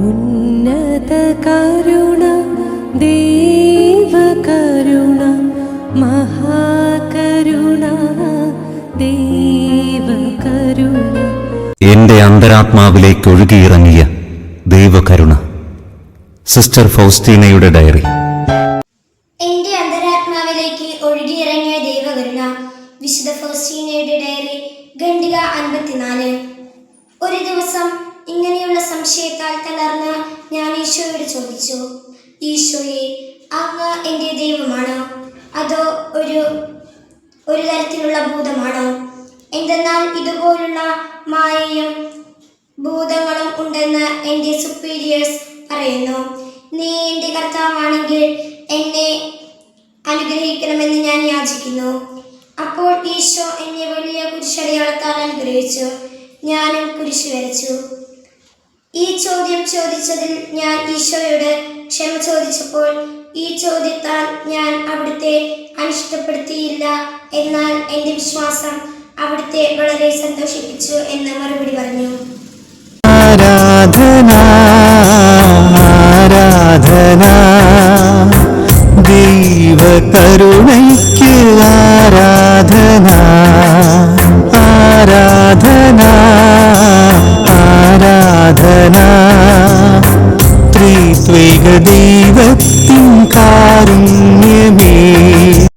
ഉന്നത കരുണ ദേവകരുണ മഹാകരുണ ദേവകരുണ എന്റെ അന്തരാത്മാവിലേക്ക് ഒഴുകിയിറങ്ങിയ ദൈവകരുണ sister ഫൗസ്റ്റീനയുടെ diary. എന്റെ അന്തരാത്മാവിലേക്ക് ഒഴുകിയിറങ്ങിയ ദൈവകരുണ വിശുദ്ധ ഫൗസ്റ്റീനയുടെ ഡയറി ഖണ്ഡിക അൻപത്തിനാല്. ഒരു ദിവസം ഇങ്ങനെയുള്ള സംശയത്താൽ തളർന്ന് ഞാൻ ഈശോയോട് ചോദിച്ചു ഈശോയെ അങ്ങ് എന്റെ ദൈവമാണോ? അതോ ഒരു ഒരു തരത്തിലുള്ള ഭൂതമാണോ? എന്തെന്നാൽ ഇതുപോലുള്ള മായയും ഭൂതങ്ങളും ഉണ്ടെന്ന് എന്റെ സുപ്പീരിയേഴ്സ് പറയുന്നു. നീ എന്റെ കർത്താവാണെങ്കിൽ എന്നെ അനുഗ്രഹിക്കണമെന്ന് ഞാൻ യാചിക്കുന്നു. അപ്പോൾ ഈശോ എന്നെ വലിയ കുരിശടയാളത്താൽ അനുഗ്രഹിച്ചു. ഞാനും കുരിശ് വരച്ചു. ഈ ചോദ്യം ചോദിച്ചതിൽ ഞാൻ ഈശോയോട് ക്ഷമ ചോദിച്ചപ്പോൾ ഈ ചോദ്യത്താൽ ഞാൻ അവിടുത്തെ അനിഷ്ടപ്പെടുത്തിയില്ല എന്നാൽ എന്റെ വിശ്വാസം അവിടുത്തെ വളരെ സന്തോഷിപ്പിച്ചു എന്ന് മറുപടി പറഞ്ഞു. ആരാധന ആരാധന ദൈവകരുണയ്ക്ക് ആരാധന ആരാധന. ത്രിത്വൈക ദൈവത്തിൻ